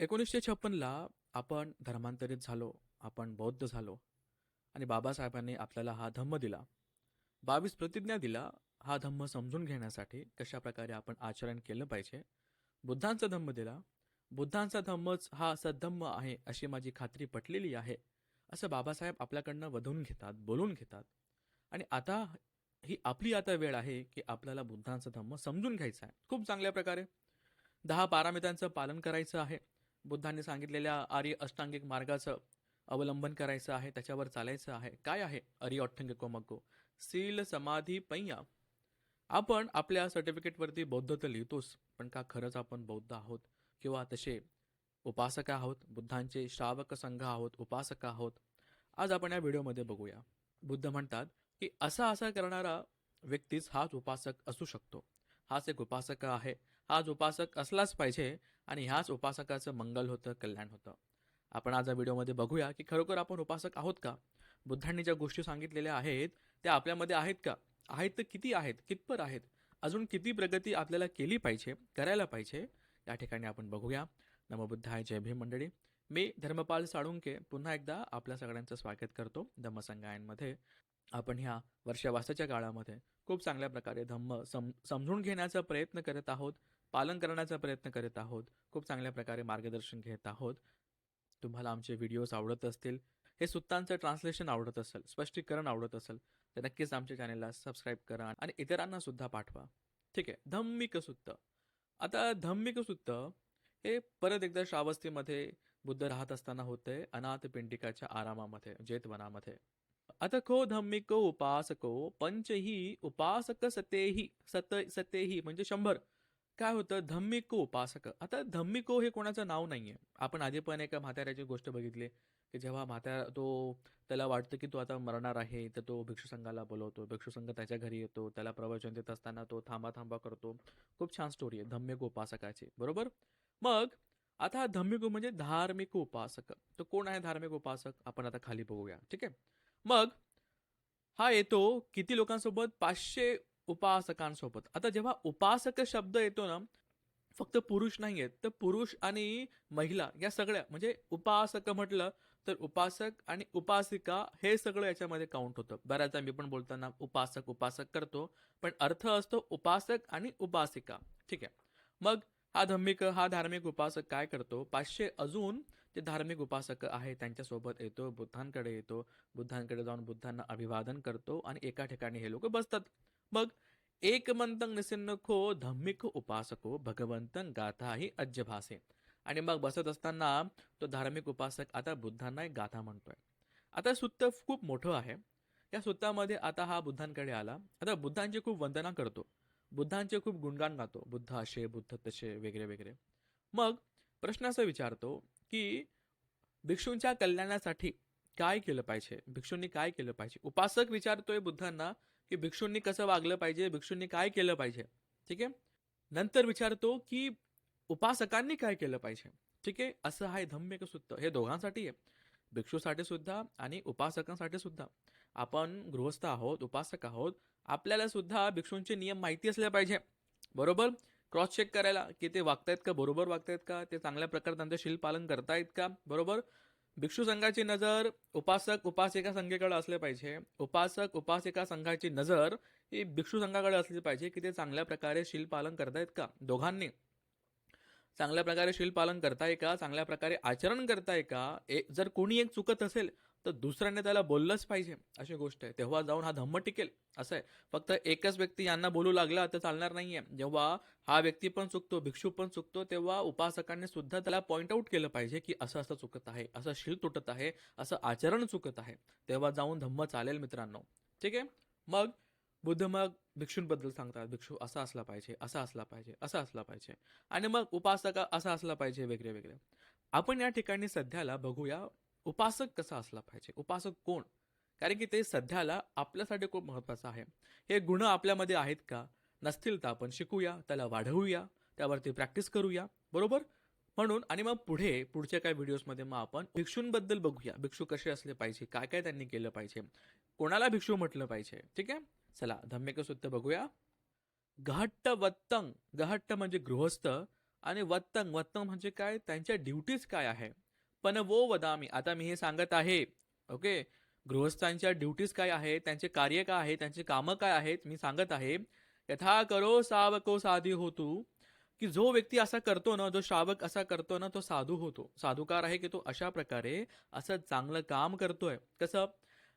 एकोणीसशे छप्पनला आपण धर्मांतरित झालो आपण बौद्ध झालो आणि बाबासाहेबांनी आपल्याला हा धम्म दिला. बावीस प्रतिज्ञा दिला हा धम्म समजून घेण्यासाठी कशा प्रकारे आपण आचरण केलं पाहिजे? बुद्धांचा धम्म दिला. बुद्धांचा धम्मच हा सद्धम्म आहे अशी माझी खात्री पटलेली आहे असं बाबासाहेब आपल्याकडनं वधून घेतात बोलून घेतात. आणि आता ही आपली आता वेळ आहे की आपल्याला बुद्धांचा धम्म समजून घ्यायचा आहे. खूप चांगल्या प्रकारे. दहा पारामितांचं पालन करायचं आहे. बुद्धांनी सांगितलेल्या आर्य अष्टांगिक मार्गाचं अवलंबन करायचं आहे त्याच्यावर चालायचं आहे. काय आहे आर्य अठ्ठंग कोमको? सील समाधी पैया. आपण आपल्या सर्टिफिकेटवरती बौद्ध तर लिहितोच पण का खरंच आपण बौद्ध आहोत? किंवा तसे उपासक आहोत? बुद्धांचे श्रावक संघ आहोत? उपासक आहोत? आज आपण या व्हिडिओमध्ये बघूया. बुद्ध म्हणतात की असा असा करणारा व्यक्तीच हाच उपासक असू शकतो. हाच एक उपासक आहे. हाच उपासक असलाच पाहिजे आणि ह्याच उपासकाचं मंगल होतं कल्याण होतं. आपण आज या व्हिडिओमध्ये बघूया की खरोखर आपण उपासक आहोत का? बुद्धांनी ज्या गोष्टी सांगितलेल्या आहेत त्या आपल्यामध्ये आहेत का? आहेत तर किती आहेत कितपर आहेत? अजून किती प्रगती आपल्याला केली पाहिजे करायला पाहिजे या ठिकाणी आपण बघूया. नमबुद्धाय जय भीम मंडळी. मी धर्मपाल साळुंके पुन्हा एकदा आपल्या सगळ्यांचं स्वागत करतो धम्मसंगायांमध्ये. आपण ह्या वर्षावासाच्या काळामध्ये खूप चांगल्या प्रकारे धम्म सम समजून घेण्याचा प्रयत्न करत आहोत. पालन करण्याचा प्रयत्न करत आहोत. खूप चांगल्या प्रकारे मार्गदर्शन घेत आहोत. तुम्हाला आमचे व्हिडिओज आवडत असतील हे सुत्तांचं ट्रान्सलेशन आवडत असेल स्पष्टीकरण आवडत असेल तर नक्कीच आमच्या चॅनलला सबस्क्राईब करा आणि इतरांना सुद्धा पाठवा. ठीक आहे धम्मिक सुत्त. आता धम्मिक सुत्त हे परत एकदा श्रावस्तीमध्ये बुद्ध राहत असताना होते अनाथ पिंडिकाच्या आरामामध्ये जेतवनामध्ये. आता खो धम्मिको उपासको पंचही उपासक सतेही सत सतेही म्हणजे शंभर. काय होतं? धम्मिको उपासक. आता धम्मिको हे कोणाचं नाव नाही आहे आपण आधी पण एका म्हाताऱ्याची गोष्ट बघितली की जेव्हा म्हातारा तो त्याला वाटतं की तो आता मरणार आहे तर तो भिक्षुसंघाला बोलवतो. भिक्षुसंघ त्याच्या घरी येतो त्याला प्रवचन देत असताना तो थांबा थांबा करतो. खूप छान स्टोरी आहे धम्मिक उपासकाची. बरोबर? मग आता धम्मिको म्हणजे धार्मिक उपासक. तर कोण आहे धार्मिक उपासक? आपण आता खाली बघूया. ठीक आहे? मग हा येतो किती लोकांसोबत? पाचशे उपासकांसोबत. आता जेव्हा उपासक शब्द येतो ना फक्त पुरुष नाही आहेत तर पुरुष आणि महिला या सगळ्या म्हणजे उपासक म्हटलं तर उपासक आणि उपासिका हे सगळं याच्यामध्ये काउंट होतं. बऱ्याचदा मी पण बोलताना उपासक उपासक करतो पण अर्थ असतो उपासक आणि उपासिका. ठीक आहे. मग हा धम्मिक हा धार्मिक उपासक काय करतो? पाचशे अजून जे धार्मिक उपासक आहे त्यांच्यासोबत येतो बुद्धांकडे येतो. बुद्धांकडे जाऊन बुद्धांना अभिवादन करतो आणि एका ठिकाणी हे लोक बसतात. मग एक मंतंग निसिन्नखो धम्मिक उपासको भगवंतं गाथाही अज्जभासे आणि मग बसत असताना तो धार्मिक उपासक आता बुद्धांना एक गाथा म्हणतोय. आता सुत्त खूप मोठं आहे. या सुत्तामध्ये आता हा बुद्धांकडे आला. आता बुद्धांची खूप वंदना करतो. बुद्धांचे खूप गुणगान गातो. बुद्ध असे बुद्ध तसे वगैरे वगैरे मग प्रश्न असा विचारतो की भिक्षूंच्या कल्याणासाठी काय केलं पाहिजे? भिक्षूंनी काय केलं पाहिजे? उपासक विचारतोय बुद्धांना की भिक्षूंनी कसं वागलं पाहिजे भिक्षूंनी काय केलं पाहिजे ठीक आहे? नंतर विचारतो की उपासकांनी काय केलं पाहिजे ठीक आहे? असं आहे धम्यक सुद्धा हे दोघांसाठी आहे. भिक्षूसाठी सुद्धा आणि उपासकांसाठी सुद्धा. आपण गृहस्थ आहोत उपासक आहोत आपल्याला सुद्धा भिक्षूंचे नियम माहिती असले पाहिजे बरोबर? क्रॉस चेक करायला की ते वागतायत का बरोबर वागतायत का ते चांगल्या प्रकारे त्यांचं शिलपालन करतायत का बरोबर? भिक्षू संघाची नजर उपासक उपासिका संघेकडे असले पाहिजे. उपासक उपासिका संघाची नजर ही भिक्षू संघाकडे असली पाहिजे की ते चांगल्या प्रकारे शिलपालन करतायत का? दोघांनी. चांगल्या प्रकारे शिलपालन करताय का? चांगल्या प्रकारे आचरण करताय का? एक जर कोणी एक चुकत असेल तर दुसऱ्याने त्याला बोललंच पाहिजे अशी गोष्ट आहे. तेव्हा जाऊन हा धम्म टिकेल. असं आहे. फक्त एकच व्यक्ती यांना बोलू लागला तर चालणार नाही आहे जेव्हा हा व्यक्ती पण चुकतो भिक्षू पण चुकतो तेव्हा उपासकांनी सुद्धा त्याला पॉईंट आउट केलं पाहिजे की असं असं चुकत आहे असं शील तुटत आहे असं आचरण चुकत आहे. तेव्हा जाऊन धम्म चालेल मित्रांनो. ठीक आहे? मग बुद्ध मग भिक्षूंबद्दल सांगतात. भिक्षू असा असला पाहिजे असा असला पाहिजे असा असला पाहिजे. आणि मग उपासका असा असला पाहिजे वेगळे वेगळे. आपण या ठिकाणी सध्याला बघूया उपासक कसा असला पाहिजे? उपासक कोण? कारण की ते सध्याला आपल्यासाठी खूप महत्वाचं आहे. हे गुण आपल्यामध्ये आहेत का? नसतील तर आपण शिकूया त्याला वाढवूया त्यावरती प्रॅक्टिस करूया. बरोबर? म्हणून आणि मग पुढे पुढच्या काही व्हिडिओजमध्ये मग आपण भिक्षूंबद्दल बघूया. भिक्षू कसे असले पाहिजे? काय काय त्यांनी केलं पाहिजे? कोणाला भिक्षू म्हटलं पाहिजे? ठीक आहे? चला धम्मिक सुद्धा बघूया. गहट्ट वत्तंग. गहट्ट म्हणजे गृहस्थ आणि वत्तंग. वत्तंग म्हणजे काय? त्यांच्या ड्युटीज काय आहे? पण वो वदामी. आता मी हे सांगत आहे ओके? गृहस्थांच्या ड्युटीज काय आहेत त्यांचे कार्य काय आहे त्यांची कामं काय आहेत मी सांगत आहे यथा करो सावको साधी होतो की जो व्यक्ती असा करतो ना जो श्रावक असा करतो ना तो साधू होतो. साधुकार आहे की तो अशा प्रकारे असं चांगलं काम करतोय. कसं?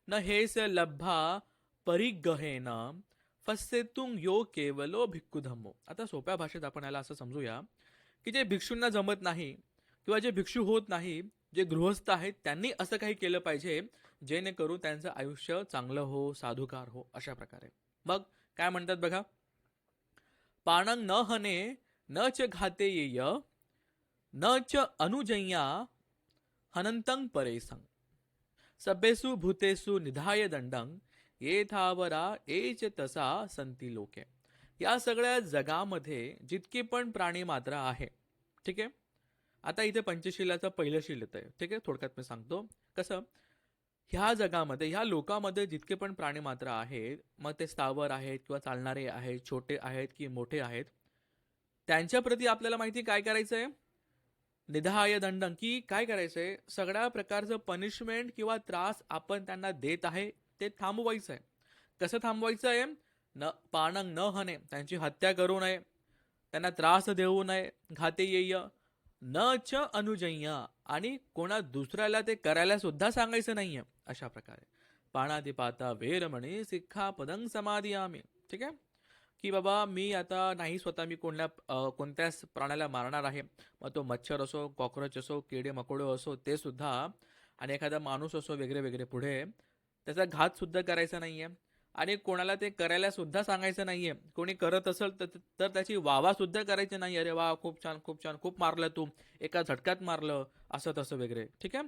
न हेस लब्भा परिगहेन फसेतुंग यो केवलो भिक्खू धम्मो आता सोप्या भाषेत आपण याला असं समजूया की जे भिक्षूंना जमत नाही किंवा जे भिक्षू होत नाही जे गृहस्थ आहेत त्यांनी असं काही केलं पाहिजे जेणेकरून त्यांचं आयुष्य चांगलं हो साधुकार हो अशा प्रकारे. मग काय म्हणतात बघा? पाणंग न हने न च घाते येय न च अनुजय्या हनंतंग परेसंग। सभ्येसु भूतेसु निधाय दंडंग ये थावरा एच तसा संती लोके। या सगळ्या जगामध्ये जितकी पण प्राणी मात्रा आहे ठीक आहे? आता इथे पंचशिलाचं पहिलं शील येतं आहे ठीक आहे? थोडक्यात मी सांगतो. कसं? ह्या जगामध्ये ह्या लोकामध्ये जितके पण प्राणी मात्र आहेत मग ते स्थावर आहेत किंवा चालणारे आहेत छोटे आहेत की मोठे आहेत त्यांच्याप्रती आपल्याला माहिती काय करायचं आहे निधाय दंडन. की काय करायचं आहे सगळ्या प्रकारचं पनिशमेंट किंवा त्रास आपण त्यांना देत आहे ते थांबवायचं आहे कसं थांबवायचं आहे न पाणंग न हने. त्यांची हत्या करू नये. त्यांना त्रास देऊ नये. घाते येय. न च अनुजय्य. आणि कोणा दुसऱ्याला ते करायला सुद्धा सांगायचं नाहीये अशा प्रकारे. पाणादिपाता वेरमणी सिक्खा पदंग समाधी आम्ही ठीक आहे? की बाबा मी आता नाही स्वतः मी कोणत्या कोणत्याच प्राण्याला मारणार आहे. मग तो मच्छर असो कॉक्रोच असो किडे मकोडे असो ते सुद्धा आणि एखादा माणूस असो वेगळे वेगळे पुढे त्याचा घात सुद्धा करायचा आहे आणि कोणाला ते करायला सुद्धा सांगायचं नाहीये. कोणी करत असेल तर तर त्याची वावा सुद्धा करायची नाही. अरे वा खूप छान खूप छान खूप मारलं तू. एका झटक्यात मारलं असं तसं वगैरे. ठीक आहे?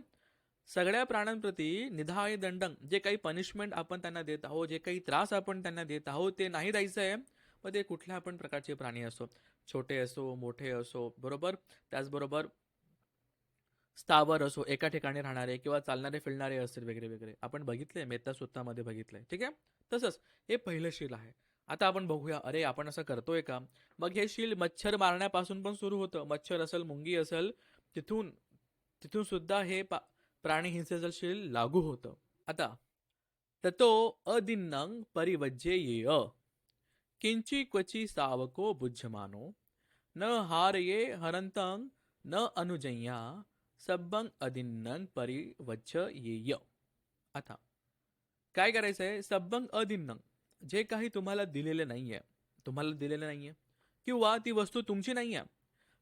सगळ्या प्राण्यांप्रती निधाय दंडंग जे काही पनिशमेंट आपण त्यांना देत आहोत जे काही त्रास आपण त्यांना देत आहोत ते नाही द्यायचं आहे. मग ते कुठल्या पण प्रकारचे प्राणी असो छोटे असो मोठे असो बरोबर? त्याचबरोबर स्थावर असो हो, एका ठिकाणी राहणारे किंवा चालणारे फिरणारे असतील वगैरे वगैरे. आपण बघितले मेत्ता सुत्तामध्ये बघितलंय ठीक आहे? तसंच हे पहिलं शील आहे. आता आपण बघूया अरे आपण असं करतोय का? मग हे शील मच्छर मारण्यापासून पण सुरू होतं. मच्छर असेल मुंगी असेल तिथून तिथून सुद्धा हे पा प्राणी हिंसेचं शील लागू होतं. आता ततो अदिन्नं परिवज्ये अ किंची क्वची सावको बुज्यमानो न हारये हरंतं न अनुजय्या। सबंग अदिन्नं परिवज्य येय. आता काय करायचंय? सबंग अधिन्नंग जे काही तुम्हाला दिलेलं आहे तुम्हाला दिलेलं नाहीये किंवा ती वस्तू तुमची नाही आहे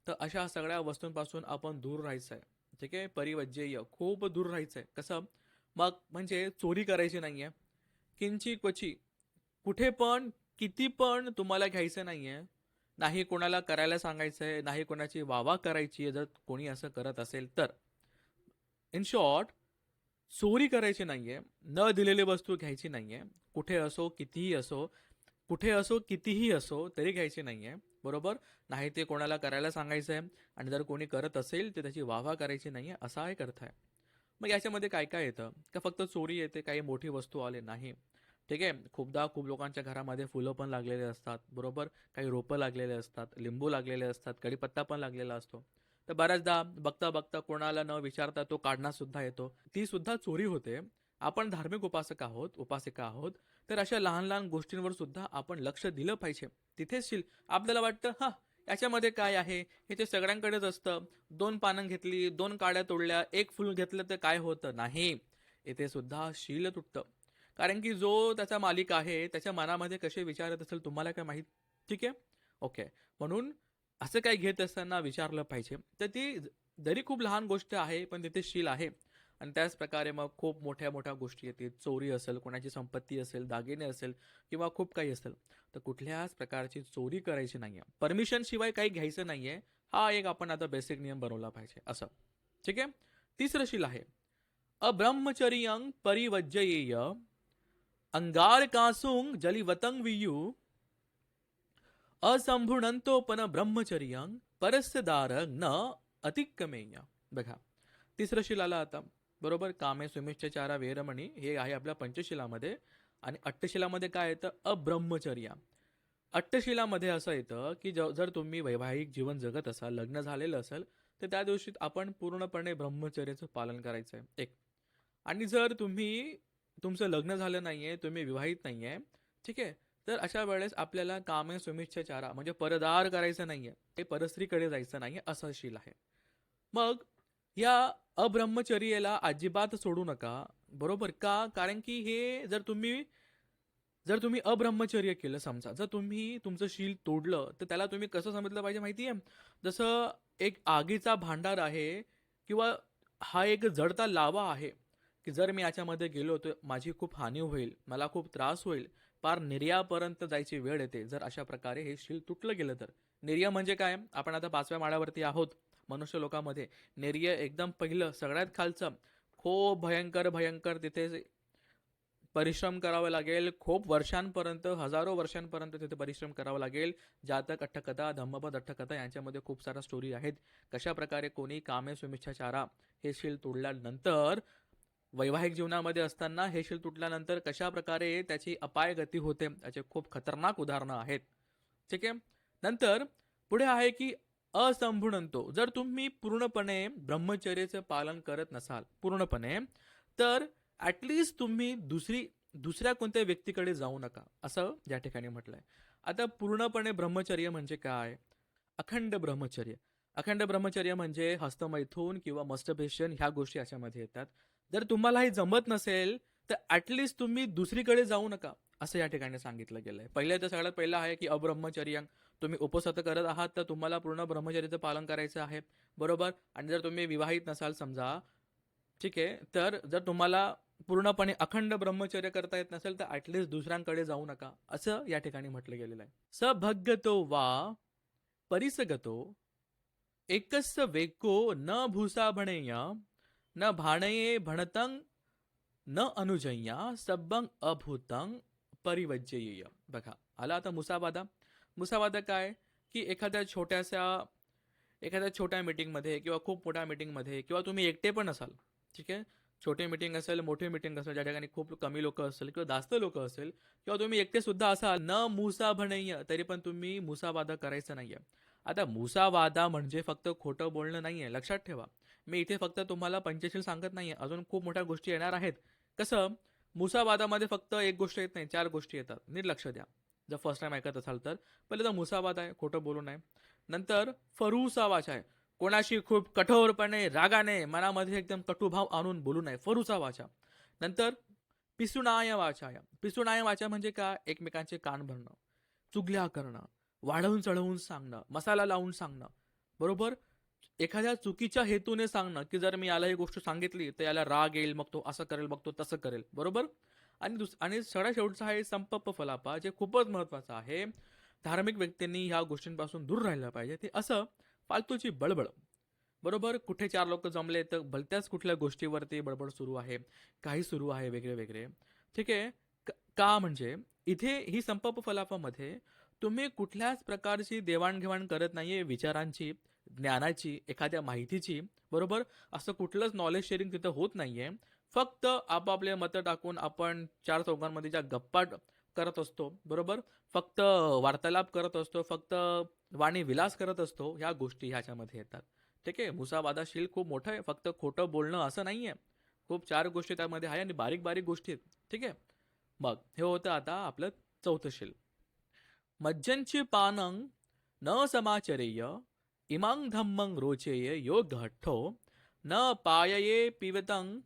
तर अशा सगळ्या वस्तूंपासून आपण दूर राहायचं आहे ठीक आहे? परिवज्जेय खूप दूर राहायचं आहे कसं? मग म्हणजे चोरी करायची नाहीये. किंची क्वची कुठे पण किती पण तुम्हाला घ्यायचं नाहीये नाही कोणाला करायला सांगायचं आहे नाही कोणाची वावा करायची आहे जर कोणी असं करत असेल तर. इन शॉर्ट चोरी करायची नाही आहे न दिलेली वस्तू घ्यायची नाही आहे कुठे असो कितीही असो कुठे असो कितीही असो तरी घ्यायची नाही आहे बरोबर? नाही ते कोणाला करायला सांगायचं आहे आणि जर कोणी करत असेल तर त्याची वाहवा करायची नाही आहे असा एक अर्थ आहे. मग याच्यामध्ये काय काय येतं? का फक्त चोरी येते काही मोठी वस्तू आले नाही? ठीक आहे? खूपदा खूप लोकांच्या घरामध्ये फुलं पण लागलेले असतात बरोबर? काही रोपं लागलेले असतात लिंबू लागलेले असतात कढीपत्ता पण लागलेला असतो. तर बऱ्याचदा बघता बघता कोणाला न विचारता तो काढणा सुद्धा येतो. ती सुद्धा चोरी होते. आपण धार्मिक उपासक आहोत उपासिका आहोत तर अशा लहान लहान गोष्टींवर सुद्धा आपण लक्ष दिलं पाहिजे. तिथेच शील आपल्याला वाटतं हा याच्यामध्ये काय आहे? हे ते सगळ्यांकडेच असतं. दोन पानं घेतली दोन काड्या तोडल्या एक फुल घेतलं तर काय होतं? नाही. इथे सुद्धा शील तुटतं. कारण की जो त्याचा मालिक आहे त्याच्या मनामध्ये कसे विचारत असेल तुम्हाला काय माहीत? ठीक आहे? ओके. म्हणून असं काही घेत असताना विचारलं पाहिजे. तर ती जरी खूप लहान गोष्ट आहे पण तिथे शील आहे. आणि त्याच प्रकारे मग खूप मोठ्या मोठ्या गोष्टी येतील. चोरी असेल कोणाची संपत्ती असेल दागिने असेल किंवा खूप काही असेल. तर कुठल्याच प्रकारची चोरी करायची नाहीये. परमिशन शिवाय काही घ्यायचं नाहीये. हा एक आपण आता बेसिक नियम बनवला पाहिजे. असं. ठीक आहे? तिसरं शील आहे. अब्रह्मचर्यंग परिवज्जयेय अंगार कासुंग जलिवतं वियु असंभुणंतोपन ब्रह्मचर्यांग परस्य दार न अतिक्रमेय बघा तिसरं शिलाला आता. बरोबर कामे सुमिष्टचारा वेरमणी हे आहे आपल्या पंचशिलामध्ये. आणि अट्टशिलामध्ये काय येतं? अब्रह्मचर्या. अट्टशिलामध्ये असं येतं की ज जर तुम्ही वैवाहिक जीवन जगत असाल लग्न झालेलं असेल तर त्या दिवशी आपण पूर्णपणे ब्रह्मचर्याचं पालन करायचं आहे एक. आणि जर तुम्ही तुमचं लग्न झालं नाही आहे तुम्ही विवाहित नाही आहे ठीक आहे? तर अशा वेळेस आपल्याला कामे सुमिच्छाचारा म्हणजे परदार करायचं नाही आहे ते परस्त्रीकडे जायचं नाही आहे असं शील आहे. मग या अब्रह्मचर्याला अजिबात सोडू नका बरोबर का? कारण की हे जर तुम्ही जर तुम्ही अब्रह्मचर्य केलं समजा जर तुम्ही तुमचं शील तोडलं तर त्याला तुम्ही कसं समजलं पाहिजे माहिती आहे जसं एक आगीचा भांडार आहे किंवा हा एक जडता लावा आहे की जर मी याच्यामध्ये गेलो तर माझी खूप हानी होईल मला खूप त्रास होईल. पार निर्यापर्यंत जायची वेळ येते. जर अशा प्रकारे हे शील तुटलं गेलं तर. निर्य म्हणजे काय? आपण आता पाचव्या माळ्यावरती आहोत मनुष्य लोकामध्ये. निर्य एकदम पहिलं सगळ्यात खालचं. खूप भयंकर भयंकर तिथे परिश्रम करावं लागेल. खूप वर्षांपर्यंत हजारो वर्षांपर्यंत तिथे परिश्रम करावं लागेल. जातक अठ्ठकथा धम्मपद अठ्ठकथा यांच्यामध्ये खूप साऱ्या स्टोरी आहेत. कशा प्रकारे कोणी कामे सुमिच्छाचारा हे शील तोडल्यानंतर वैवाहिक जीवनामध्ये असताना हे शील तुटल्यानंतर कशा प्रकारे त्याची अपाय गती होते याचे खूप खतरनाक उदाहरणं आहेत. ठीक आहे? नंतर पुढे आहे की असंभुणंतो जर तुम्ही पूर्णपणे ब्रह्मचर्याचं पालन करत नसाल पूर्णपणे तर ॲटलिस्ट तुम्ही दुसरी दुसऱ्या कोणत्या व्यक्तीकडे जाऊ नका असं या ठिकाणी म्हटलंय. आता पूर्णपणे ब्रह्मचर्य म्हणजे काय? अखंड ब्रह्मचर्य. अखंड ब्रह्मचर्य म्हणजे हस्तमैथून किंवा मस्टपेशन ह्या गोष्टी याच्यामध्ये येतात. जर तुम्हाला हे जमत नसेल तर ॲटलिस्ट तुम्ही दुसरीकडे जाऊ नका असं या ठिकाणी सांगितलं गेलंय. पहिले तर सगळ्यात पहिलं आहे की अब्रह्मचर्यांग तुम्ही उपसत करत आहात तर तुम्हाला पूर्ण ब्रह्मचर्याचं पालन करायचं आहे. बरोबर? आणि जर तुम्ही विवाहित नसाल समजा ठीक आहे तर जर तुम्हाला पूर्णपणे अखंड ब्रह्मचर्य करता येत नसेल तर ॲटलिस्ट दुसऱ्यांकडे जाऊ नका असं या ठिकाणी म्हटलं गेलेलं आहे. सभग्गतो वा परिसगतो एकस्य वेको न भूसा भणेय. न भाणये भणतं न अनुजय्या सबंग अभूतं परिवज्जयेय. बघा आला आता मुसावादा. मुसावादा काय? की एखाद्या छोट्याशा एखाद्या छोट्या मीटिंगमध्ये किंवा खूप मोठ्या मीटिंगमध्ये किंवा तुम्ही एकटे पण असाल ठीक आहे? छोटी मीटिंग असेल मोठी मीटिंग असेल ज्या ठिकाणी खूप कमी लोक असेल किंवा जास्त लोक असेल किंवा तुम्ही एकटे सुद्धा असाल न मुसा भणय्य तरी पण तुम्ही मुसावादा करायचं आहे आता मुसावादा म्हणजे फक्त खोटं बोलणं नाही आहे लक्षात ठेवा. मी इथे फक्त तुम्हाला पंचशील सांगत नाहीये. अजून खूप मोठ्या गोष्टी येणार आहेत. कसं? मुसावादामध्ये फक्त एक गोष्ट येत नाही चार गोष्टी येतात. नीट लक्ष द्या. जर फर्स्ट टाइम ऐकत असाल तर. पहिले तर मुसावाद आहे खोटं बोलू नये. नंतर फरुसावाच आहे. कोणाशी खूप कठोरपणे रागाने मनामध्ये एकदम कटुभाव आणून बोलू नये. फरुसा वाचा नंतर पिसुणाय वाचाय पिसुणाय वाचा म्हणजे काय? एकमेकांचे कान भरणं चुगल्या करणं वाढवून चढवून सांगणं मसाला लावून सांगणं. बरोबर? एखाद्या चुकीच्या हेतूने सांगणं की जर मी याला ही गोष्ट सांगितली तर याला राग येईल मग तो असं करेल मग तो तसं करेल. बरोबर? आणि दुस आणि सगळ्या शेवटचा आहे संपप फलापा जे खूपच महत्त्वाचं आहे. धार्मिक व्यक्तींनी ह्या गोष्टींपासून दूर राहिलं पाहिजे. ते असं फालतूची बळबळ. बरोबर? कुठे चार लोक जमले तर भलत्याच कुठल्या गोष्टीवरती बडबड सुरू आहे. काही सुरू आहे वेगळे वेगळे. ठीक आहे? का म्हणजे इथे ही संपप फलापामध्ये तुम्ही कुठल्याच प्रकारची देवाणघेवाण करत नाही आहे विचारांची. ज्ञानाची एखाद्या माहितीची बरोबर? असं कुठलंच नॉलेज शेअरिंग तिथं होत नाहीये. फक्त आपापले मतं टाकून आपण चार चौघांमध्ये ज्या गप्पा करत असतो बरोबर? फक्त वार्तालाप करत असतो फक्त वाणी विलास करत असतो ह्या गोष्टी ह्याच्यामध्ये येतात. ठीक आहे? मुसावादाशील खूप मोठं आहे फक्त खोटं बोलणं असं नाही आहे खूप चार गोष्टी त्यामध्ये आहे आणि बारीक बारीक गोष्टी आहेत. ठीक आहे? मग हे होतं आता आपलं चौथं शील. मज्जनची पानं न समाचरेय इमांग धम्मं रोचेय योग हठ्ठो न पायये पिबतं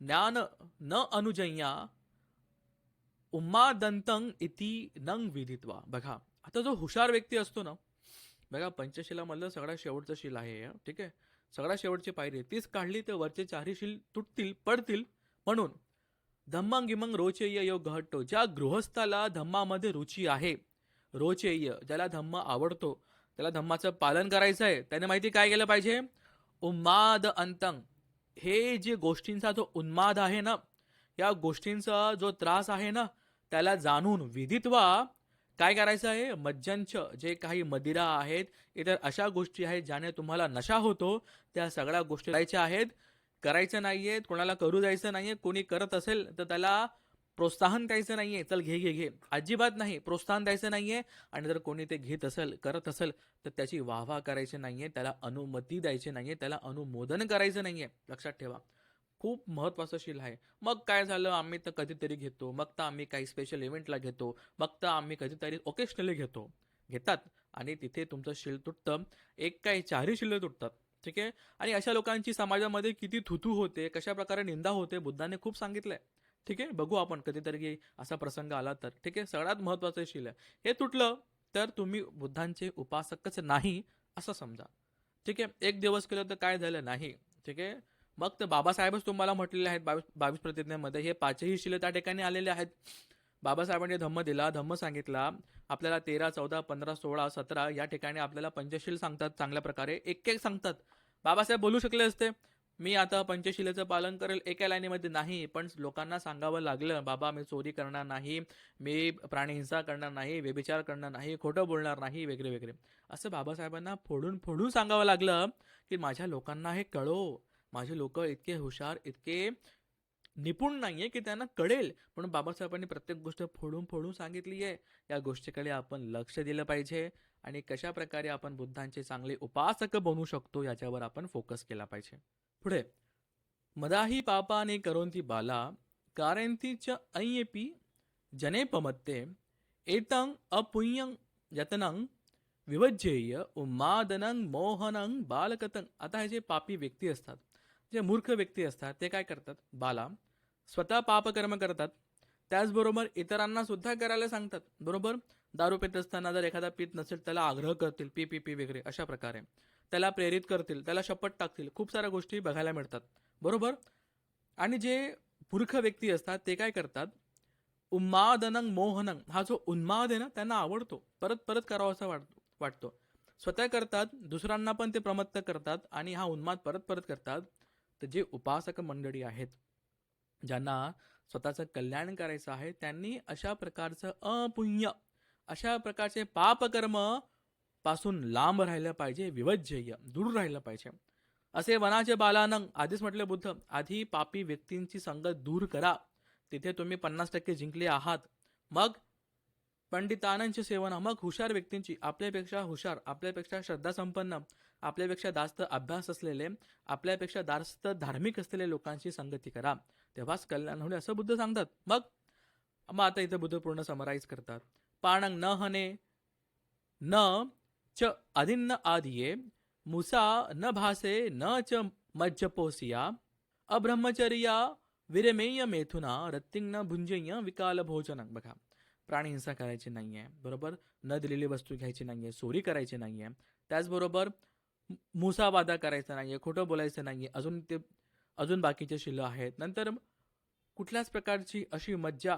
ज्ञान न अनुजय्या उम्मादंतं इति नंग विदित्वा। बघा आता जो हुशार व्यक्ती असतो ना बघा पंचशिलामधलं सगळ्यात शेवटचं शिल आहे ठीक आहे? सगळ्यात शेवटची पायरी तीच काढली तर वरचे चारही शिल तुटतील पडतील. म्हणून धम्मांगिमंग रोचेय योग घट्टो ज्या गृहस्थाला धम्मामध्ये रुची आहे रोचेय ज्याला धम्म आवडतो त्याला धम्माचं पालन करायचं आहे. त्याने माहिती काय केलं पाहिजे? उन्माद अंतंग. हे जे गोष्टींचा जो उन्माद आहे ना या गोष्टींचा जो त्रास आहे ना त्याला जाणून विधित्वा काय करायचं आहे? मज्जंच जे काही मदिरा आहेत इतर अशा गोष्टी आहेत ज्याने तुम्हाला नशा होतो त्या सगळ्या गोष्टी करायच्या आहेत. करायचं नाहीयेत कोणाला करू द्यायचं नाहीये कोणी करत असेल तर त्याला प्रोत्साहन द्यायचं नाही आहे चल घे घे घे. अजिबात नाही. प्रोत्साहन द्यायचं नाही आहे आणि जर कोणी ते घेत असेल करत असेल तर त्याची वाहवा करायची नाही आहे त्याला अनुमती द्यायची नाही आहे त्याला अनुमोदन करायचं नाही आहे लक्षात ठेवा. खूप महत्त्वाचं शील आहे. मग काय झालं? आम्ही तर कधीतरी घेतो. मग तर आम्ही काही स्पेशल इव्हेंटला घेतो. मग तर आम्ही कधीतरी ओकेशनली घेतो. घेतात. आणि तिथे तुमचं शील तुटतं. एक काय चारही शिल्ल तुटतात. ठीक आहे? आणि अशा लोकांची समाजामध्ये किती थुतू होते कशा प्रकारे निंदा होते बुद्धाने खूप सांगितलं आहे ठीक आहे? बघू आपण. कधीतरी असा प्रसंग आला तर. ठीक आहे? सगळ्यात महत्वाचं शील. आहे हे तुटलं तर तुम्ही बुद्धांचे उपासकच नाही असं समजा. ठीक आहे? एक दिवस केलं तर काय झालं? नाही. ठीक आहे? मग तर बाबासाहेबच तुम्हाला म्हटलेले आहेत बावीस बावीस प्रतिज्ञेमध्ये. हे पाचही शिले त्या ठिकाणी आलेले आहेत. बाबासाहेबांनी धम्म दिला धम्म सांगितला. आपल्याला तेरा चौदा पंधरा सोळा सतरा या ठिकाणी आपल्याला पंचशील सांगतात चांगल्या प्रकारे. एक एक सांगतात. बाबासाहेब बोलू शकले असते. मी आता पंचशिलेचं पालन करेल एका लाईनीमध्ये नाही पण लोकांना सांगावं लागलं बाबा मी चोरी करणार नाही मी प्राणीहिंसा करणार नाही व्यभिचार करणार नाही खोटं बोलणार नाही वगैरे वगैरे असं बाबासाहेबांना फोडून फोडून सांगावं लागलं की माझ्या लोकांना हे कळो. माझे लोक इतके हुशार इतके निपुण नाही आहे की त्यांना कळेल. म्हणून बाबासाहेबांनी प्रत्येक गोष्ट फोडून फोडून सांगितली आहे या गोष्टीकडे आपण लक्ष दिलं पाहिजे आणि कशा प्रकारे आपण बुद्धांचे चांगले उपासक बनू शकतो याच्यावर आपण फोकस केला पाहिजे. पुढे मदाही पापाने करोंती बाला कारयंती च ऐयेपी जने पमत्ते एतं अपुय्यं यतनं विभज्येय उन्मादनंग मोहनंग बालकतंग. आता हे जे पापी व्यक्ती असतात जे मूर्ख व्यक्ती असतात ते काय करतात? बाला स्वतः पापकर्म करतात. त्याचबरोबर इतरांना सुद्धा करायला सांगतात. बरोबर? दारू पित असताना जर एखादा पित नसेल त्याला आग्रह करतील पी पी पी वगैरे अशा प्रकारे. त्याला प्रेरित करतील त्याला शपथ टाकतील. खूप साऱ्या गोष्टी बघायला मिळतात. बरोबर? आणि जे मूर्ख व्यक्ती असतात ते काय करतात? उन्मादनंग मोहनंग हा जो उन्माद आहे ना त्यांना आवडतो. परत परत करावा असा वाटतो वाटतो. स्वतः करतात दुसऱ्यांना पण ते प्रमत्त करतात आणि हा उन्माद परत परत करतात. तर जे उपासक मंडळी आहेत ज्यांना स्वतःचं कल्याण करायचं आहे त्यांनी अशा प्रकारचं अपुण्य अशा प्रकारचे पापकर्म पासून लांब राहिलं पाहिजे विवज्जेय दूर राहिलं पाहिजे. असे वनाचे बालानंग आधीच म्हटले बुद्ध आधी पापी व्यक्तींची संगत दूर करा. तिथे तुम्ही पन्नास टक्के जिंकले आहात. मग? पंडितानांची सेवना मग हुशार व्यक्तींची. आपल्यापेक्षा हुशार आपल्यापेक्षा श्रद्धासंपन्न आपल्यापेक्षा जास्त अभ्यास असलेले आपल्यापेक्षा जास्त धार्मिक असलेले लोकांची संगती करा. तेव्हाच कल्याण होईल असं बुद्ध सांगतात. मग? मग आता इथे बुद्ध पूर्ण समराईज करतात. पाणंग न हने न च अधिन्न आदिये मुसा न भासे न च मज्जपोसिया अब्रह्मचर्या विरमेय मेथुना रत्तिंग न भुंजेय विकाल भोजन बघा प्राणीहिंसा करायची नाही आहे बरोबर न दिलेली वस्तू घ्यायची नाही आहे चोरी करायची नाही आहे त्याचबरोबर मुसावादा करायचा आहे खोटं बोलायचं नाही आहे अजून ते अजून बाकीचे शिल्ल आहेत नंतर कुठल्याच प्रकारची अशी मज्जा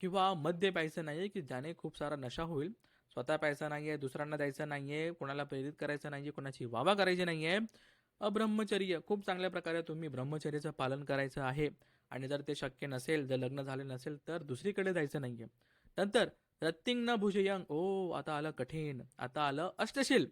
किंवा मद्य प्यायचं नाही आहे की ज्याने खूप सारा नशा होईल स्वतः प्यायचा आहे दुसऱ्यांना द्यायचं आहे कोणाला प्रेरित करायचं नाही आहे कोणाची वावा करायची नाही आहे अब्रह्मचर्य. खूप चांगल्या प्रकारे तुम्ही ब्रह्मचर्याचं पालन करायचं आहे. आणि जर ते शक्य नसेल जर लग्न झाले नसेल तर दुसरीकडे जायचं नाही आहे नंतर रत्तिंग न भुजयंग ओ आता आलं कठीण. आता आलं अष्टशील.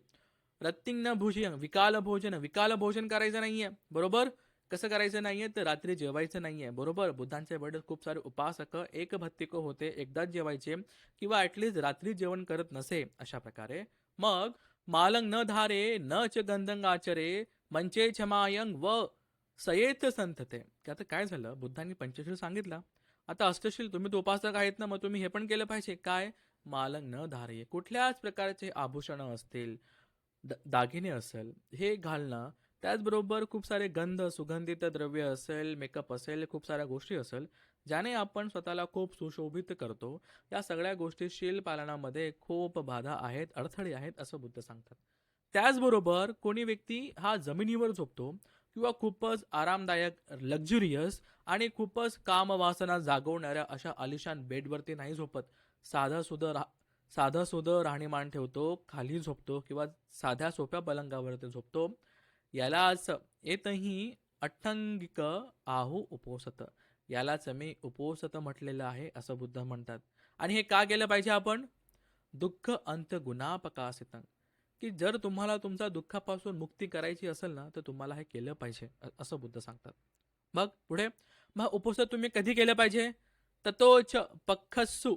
रत्तिंग न भुजयंग विकाल भोजन विकाल भोजन करायचं नाही आहे बरोबर? कसं करायचं नाहीये? तर रात्री जेवायचं नाहीये. बरोबर? बुद्धांचे वडील खूप सारे उपासक एक भत्तिक होते. एकदाच जेवायचे किंवा ऍटलिस्ट रात्री जेवण करत नसे अशा प्रकारे. मग मालंग न धारे न च गंधंग आचरे मंचे क्षमायंग व सयेत संतते की आता काय झालं? बुद्धांनी पंचशील सांगितलं. आता अष्टशील तुम्ही तो उपासक आहेत ना मग तुम्ही हे पण केलं पाहिजे. काय? मालंग न धारे. कुठल्याच प्रकारचे आभूषणं असतील द- दागिने असेल हे घालणं त्याचबरोबर खूप सारे गंध सुगंधित द्रव्य असेल मेकअप असेल खूप साऱ्या गोष्टी असेल ज्याने आपण स्वतःला खूप सुशोभित करतो. या सगळ्या गोष्टी शील पालनामध्ये खूप बाधा आहेत अडथळे आहेत असं बुद्ध सांगतात. त्याचबरोबर कोणी व्यक्ती हा जमिनीवर झोपतो किंवा खूपच आरामदायक लक्झुरियस आणि खूपच कामवासना जागवणाऱ्या अशा आलिशान बेडवरती नाही झोपत. साधं सुधं रा साधं सुधं राहणीमान ठेवतो खाली झोपतो किंवा साध्या सोप्या पलंगावरती झोपतो. यालाच येतही अठ्ठंगिक आहू उपोसत. यालाच मी उपोसत म्हटलेलं आहे असं बुद्ध म्हणतात. आणि हे का केलं पाहिजे आपण? दुःख अंत गुणापकासित की जर तुम्हाला तुमचा दुःखापासून मुक्ती करायची असेल ना तर तुम्हाला हे केलं पाहिजे असं बुद्ध सांगतात. मग पुढे मग उपोषण तुम्ही कधी केलं पाहिजे? ततोच पखस्सु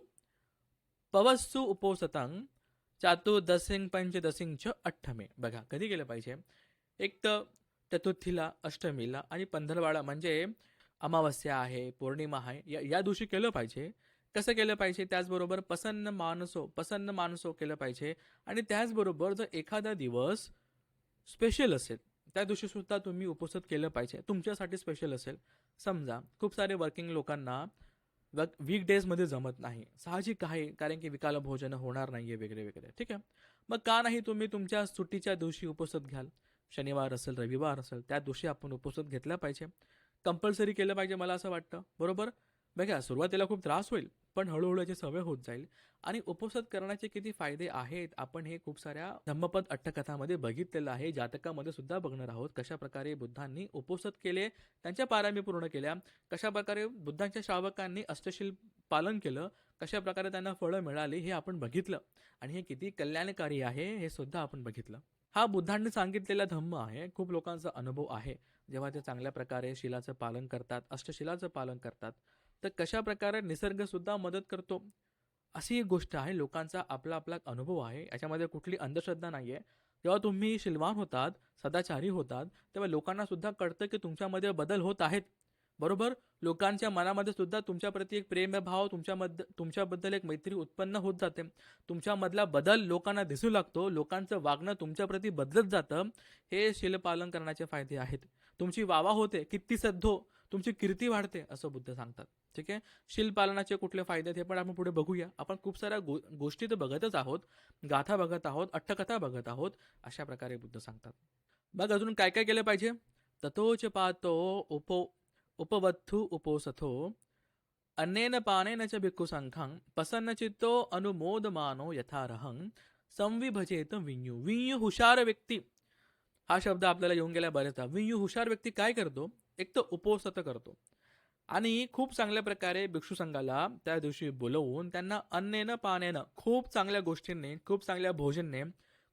पवस्सु उपोसतंग. चातुर्दसिंग पंचदसिंग च अठ्ठमे. बघा कधी केलं पाहिजे? एक तर चतुर्थीला अष्टमीला आणि पंधरवाडा म्हणजे अमावस्या आहे पौर्णिमा आहे या या दिवशी केलं पाहिजे. कसं केलं पाहिजे? त्याचबरोबर प्रसन्न मानसो प्रसन्न मानसो केलं पाहिजे. आणि त्याचबरोबर जर एखादा दिवस स्पेशल असेल त्या दिवशी सुद्धा तुम्ही उपस्थित केलं पाहिजे. तुमच्यासाठी स्पेशल असेल. समजा खूप सारे वर्किंग लोकांना वीक डेजमध्ये जमत नाही. साहजिक आहे कारण की विकाल भोजन होणार नाही आहे वगैरे वगैरे ठीक आहे? मग का नाही तुम्ही तुमच्या सुट्टीच्या दिवशी उपस्थित घ्याल? शनिवार असेल रविवार असेल त्या दिवशी आपण उपस्थित घेतला पाहिजे. कंपल्सरी केलं पाहिजे मला असं वाटतं. बरोबर? बघा सुरुवातीला खूप त्रास होईल पण हळूहळू याची सवय होत जाईल. आणि उपस्थित करण्याचे किती फायदे आहेत आपण हे खूप साऱ्या धम्मपद अट्टकथामध्ये बघितलेलं आहे. जातकामध्ये सुद्धा बघणार आहोत कशा प्रकारे बुद्धांनी उपस्थित केले त्यांच्या पारामी पूर्ण केल्या कशा प्रकारे बुद्धांच्या श्रावकांनी अष्टशील पालन केलं कशा प्रकारे त्यांना फळं मिळाली हे आपण बघितलं. आणि हे किती कल्याणकारी आहे हे सुद्धा आपण बघितलं. हा बुद्धांनी सांगितलेला धम्म आहे. खूप लोकांचा अनुभव आहे. जेव्हा ते चांगल्या प्रकारे शिलाचं पालन करतात अष्टशिलाचं पालन करतात तर कशा प्रकारे निसर्गसुद्धा मदत करतो? अशी एक गोष्ट आहे. लोकांचा आपला आपला अनुभव आहे. याच्यामध्ये कुठली अंधश्रद्धा नाही आहे जेव्हा तुम्ही शिलवान होतात सदाचारी होतात तेव्हा लोकांना सुद्धा कळतं की तुमच्यामध्ये बदल होत आहेत. बरोबर? लोकांच्या मनामध्ये सुद्धा तुमच्याप्रती एक प्रेमभाव तुमच्यामध्ये तुमच्याबद्दल एक मैत्री उत्पन्न होत जाते. तुमच्यामधला बदल लोकांना दिसू लागतो. लोकांचं वागणं तुमच्याप्रती बदलत जातं. हे शिलपालन करण्याचे फायदे आहेत. तुमची वावा होते किती सद्धो तुमची कीर्ती वाढते असं बुद्ध सांगतात. ठीक आहे? शिलपालनाचे कुठले फायदे आहेत हे पण आपण पुढे बघूया. आपण खूप साऱ्या गो गोष्टी तर बघतच आहोत. गाथा बघत आहोत अट्टकथा बघत आहोत अशा प्रकारे बुद्ध सांगतात. मग अजून काय काय केलं पाहिजे? ततोच पातो उपो उपवत्थु उपोसथो अन्नेन पानेन च भिक्खु प्रसन्नचित्तो अनुमोदमानो यथारहं संविभजेत विंयू विंयू हुशार व्यक्ती। हा शब्द आपल्याला येऊन गेला बरेचदा विंयू हुशार व्यक्ती काय करतो? एक तर उपोसत करतो. आणि खूप चांगल्या प्रकारे भिक्षू संघाला त्या दिवशी बोलवून त्यांना अन्नेनं पाण्यानं खूप चांगल्या गोष्टींनी खूप चांगल्या भोजनने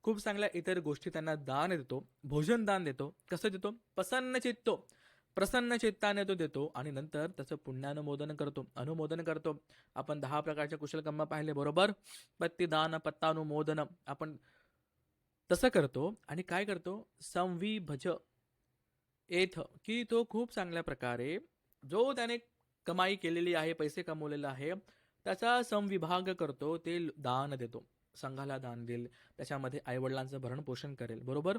खूप चांगल्या इतर गोष्टी त्यांना दान देतो. भोजन दान देतो. कसं देतो? प्रसन्न चित्तो. प्रसन्न चित्ताने तो देतो आणि नंतर त्याचं पुण्यानुमोदन करतो. अनुमोदन करतो. आपण दहा प्रकारच्या कुशलकर्म पाहिले बरोबर? पत्तीदान पत्तानुमोदन. आपण तसं करतो आणि काय करतो? संविभज. एथ. की तो खूप चांगल्या प्रकारे जो त्याने कमाई केलेली आहे पैसे कमवलेला आहे त्याचा संविभाग करतो ते दान देतो. संघाला दान देईल. त्याच्यामध्ये आईवडिलांचं भरणपोषण करेल. बरोबर?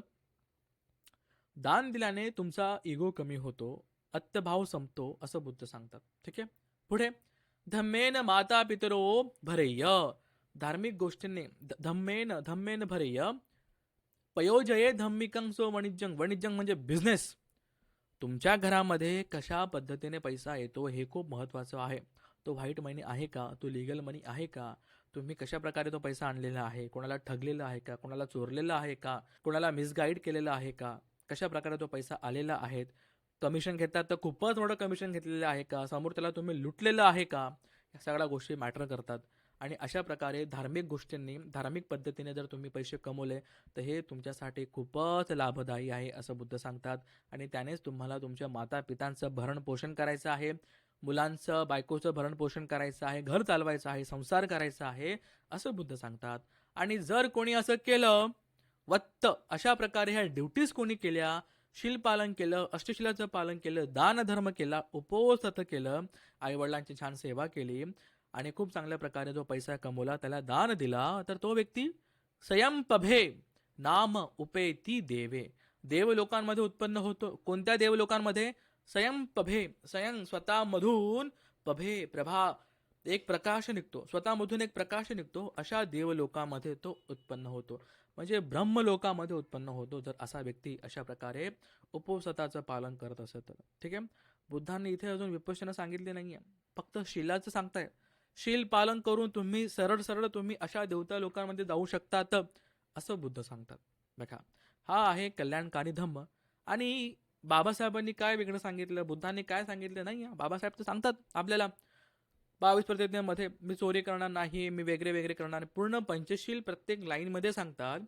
दान दिल्याने तुमचा इगो कमी होतो अत्यभाव संपतो असं बुद्ध सांगतात. ठीक आहे? पुढे धम्मेन माता पितरो भरेय. धार्मिक गोष्टींनी धम्मेन धम्मेन भरेय. पयोजये धम्मिकंसो सो वणिज्यंग म्हणजे बिझनेस तुमच्या घरामध्ये कशा पद्धतीने पैसा येतो हे खूप महत्त्वाचं आहे. तो व्हाईट मनी आहे का? तो लिगल मनी आहे का? तुम्ही कशा प्रकारे तो पैसा आणलेला आहे? कोणाला ठगलेला आहे का? कोणाला चोरलेला आहे का? कोणाला मिसगाईड केलेलं आहे का? कशा प्रकारे तो पैसा आलेला आहे? कमिशन घेतात तर खूपच मोठं कमिशन घेतलेलं आहे का? समोर त्याला तुम्ही लुटलेलं आहे का? या सगळ्या गोष्टी मॅटर करतात. आणि अशा प्रकारे धार्मिक गोष्टींनी धार्मिक पद्धतीने जर तुम्ही पैसे कमवले तर हे तुमच्यासाठी खूपच लाभदायी आहे असं बुद्ध सांगतात. आणि त्यानेच तुम्हाला तुमच्या माता पितांचं भरणपोषण करायचं आहे. मुलांचं बायकोचं भरणपोषण करायचं आहे. घर चालवायचं आहे संसार करायचा आहे असं बुद्ध सांगतात. आणि जर कोणी असं केलं वत्त. अशा प्रकारे ह्या ड्युटीज कोणी केल्या? शिलपालन केलं अष्टशिलाचं पालन केलं दानधर्म केला उपोसत केलं आईवडिलांची छान सेवा केली आणि खूप चांगल्या प्रकारे जो पैसा कमवला त्याला दान दिला तर तो व्यक्ती स्वयंपभे नाम उपेती देवे. देव लोकांमध्ये उत्पन्न होतो. कोणत्या देव लोकांमध्ये? स्वयंपभे स्वयं स्वतःमधून पभे प्रभा एक प्रकाश निघतो स्वतःमधून एक प्रकाश निघतो अशा देवलोकामध्ये तो उत्पन्न होतो. म्हणजे ब्रह्मलोकामध्ये उत्पन्न होतो जर असा व्यक्ती अशा प्रकारे उपवसताचं पालन करत असेल तर. ठीक आहे? बुद्धांनी इथे अजून विपश्यना सांगितली आहे फक्त शिलाचं सांगताय. शील पालन करून तुम्ही सरळ सरळ तुम्ही अशा देवता लोकांमध्ये जाऊ शकतात असं बुद्ध सांगतात. बघा हा आहे कल्याणकारी धम्म. आणि बाबासाहेबांनी काय वेगळं सांगितलं? बुद्धांनी काय सांगितलं नाही बाबासाहेब तर सांगतात आपल्याला. बावीस प्रतिज्ञेमध्ये मी चोरी करणार नाही मी वेगळे वेगळे करणार पूर्ण पंचशील प्रत्येक लाईनमध्ये सांगतात.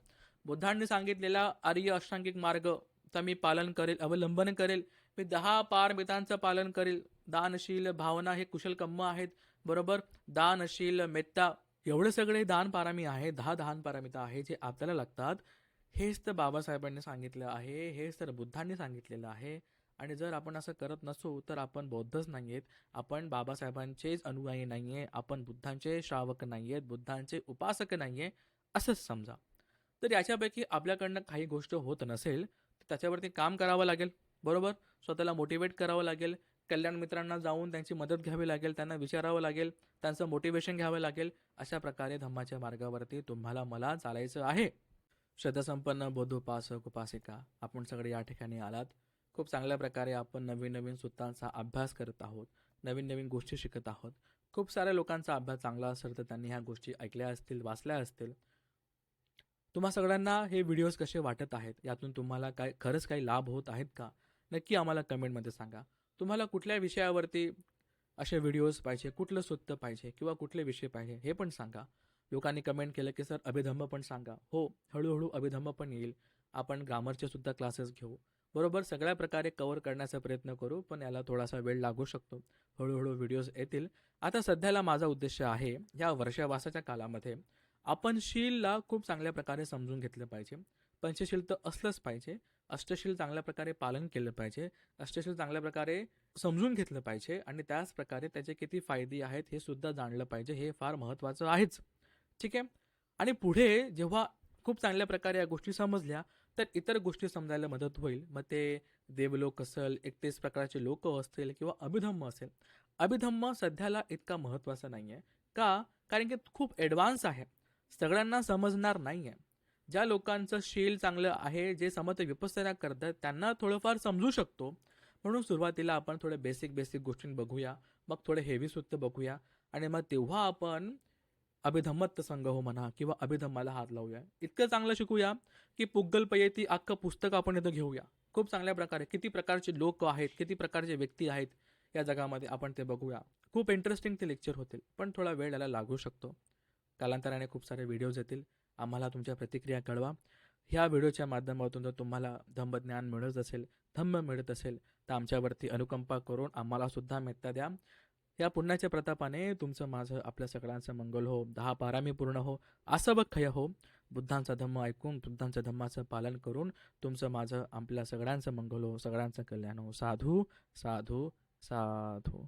बुद्धांनी सांगितलेला आर्य अष्टांगिक मार्गचा मी पालन करेल अवलंबन करेल. मी दहा पारमितांचं पालन करेल. दानशील भावना हे कुशल कम्म आहेत. बरोबर? दानशील मेत्ता. एवढे सगळे दान पारामी आहे दहा दान पारामिता आहे जे आपल्याला लागतात. हेच तर बाबासाहेबांनी सांगितलं आहे हेच तर बुद्धांनी सांगितलेलं आहे. आणि जर आपण असं करत नसू तर आपण बौद्धच नाही आहेत आपण बाबासाहेबांचेच अनुयायी नाही आहे आपण बुद्धांचे श्रावक नाही आहेत बुद्धांचे उपासक नाही आहे असंच समजा. तर याच्यापैकी आपल्याकडनं काही गोष्ट होत नसेल तर त्याच्यावरती काम करावं लागेल. बरोबर? स्वतःला मोटिवेट करावं लागेल. कल्याण मित्रांना जाऊन त्यांची मदत घ्यावी लागेल. त्यांना विचारावं लागेल. त्यांचं मोटिवेशन घ्यावं लागेल. अशा प्रकारे धम्माच्या मार्गावरती तुम्हाला मला चालायचं आहे. श्रद्धासंपन्न बोधोपासक उपासिका आपण सगळे या ठिकाणी आलात. खूप चांगल्या प्रकारे आपण नवीन नवीन सूत्रांचा अभ्यास करत आहोत नवीन नवीन गोष्टी शिकत आहोत. खूप साऱ्या लोकांचा अभ्यास चांगला असेल तर त्यांनी ह्या गोष्टी ऐकल्या असतील वाचल्या असतील. तुम्हा सगळ्यांना हे व्हिडिओज कसे वाटत आहेत? यातून तुम्हाला काय खरंच काही लाभ होत आहेत का? नक्की आम्हाला कमेंटमध्ये सांगा. तुम्हाला कुठल्या विषयावरती असे व्हिडिओज पाहिजे कुठलं सूत्र पाहिजे किंवा कुठले विषय पाहिजे हे पण सांगा. लोकांनी कमेंट केलं की सर अभिधम्म पण सांगा. हो हळूहळू अभिधम्म पण येईल. आपण ग्रामरचे सुद्धा क्लासेस घेऊ. बरोबर सगळ्या प्रकारे कव्हर करण्याचा प्रयत्न करू पण याला थोडासा वेळ लागू शकतो. हळूहळू व्हिडिओज येतील. आता सध्याला माझा उद्देश आहे या वर्षावासाच्या कालामध्ये आपण शीलला खूप चांगल्या प्रकारे समजून घेतलं पाहिजे. पंचशील तर असलंच पाहिजे. अष्टशील चांगल्या प्रकारे पालन केलं पाहिजे. अष्टशील चांगल्या प्रकारे समजून घेतलं पाहिजे आणि त्याच प्रकारे त्याचे किती फायदे आहेत हे सुद्धा जाणलं पाहिजे. हे फार महत्त्वाचं आहेच. ठीक आहे? आणि पुढे जेव्हा खूप चांगल्या प्रकारे या गोष्टी समजल्या तर इतर गोष्टी समजायला मदत होईल. मग ते देवलोक असेल एकतीस प्रकारचे लोक असतील किंवा अभिधम्म असेल. अभिधम्म सध्याला इतका महत्त्वाचा नाही आहे का? कारण की खूप ॲडव्हान्स आहे. सगळ्यांना समजणार नाही आहे ज्या लोकांचं शील चांगलं आहे जे समत विपसना करतात त्यांना थोडंफार समजू शकतो. म्हणून सुरुवातीला आपण थोडे बेसिक बेसिक गोष्टी बघूया मग थोडे हेवी सुद्धा बघूया. आणि मग तेव्हा आपण अभिधम्मत संघ हो म्हणा किंवा अभिधम्माला हात लावूया. इतकं चांगलं शिकूया की पुग्गल पयती अख्खं पुस्तक आपण इथं घेऊया. खूप चांगल्या प्रकारे किती प्रकारचे लोक आहेत किती प्रकारचे व्यक्ती आहेत या जगामध्ये आपण ते बघूया. खूप इंटरेस्टिंग ते लेक्चर होतील पण थोडा वेळ याला लागू शकतो. कालांतराने खूप सारे व्हिडिओज येतील. आम्हाला तुमच्या प्रतिक्रिया कळवा. ह्या व्हिडिओच्या माध्यमातून जर तुम्हाला धम्मज्ञान मिळत असेल धम्म मिळत असेल तर आमच्यावरती अनुकंपा करून आम्हालासुद्धा मेत्ता द्या. या पुण्याच्या प्रतापाने तुमचं माझं आपल्या सगळ्यांचं मंगल हो दहा बारामी पूर्ण हो असं बघ खय हो. बुद्धांचा धम्म ऐकून बुद्धांच्या धम्माचं पालन करून तुमचं माझं आपल्या सगळ्यांचं मंगल हो सगळ्यांचं कल्याण हो. साधू साधू साधू.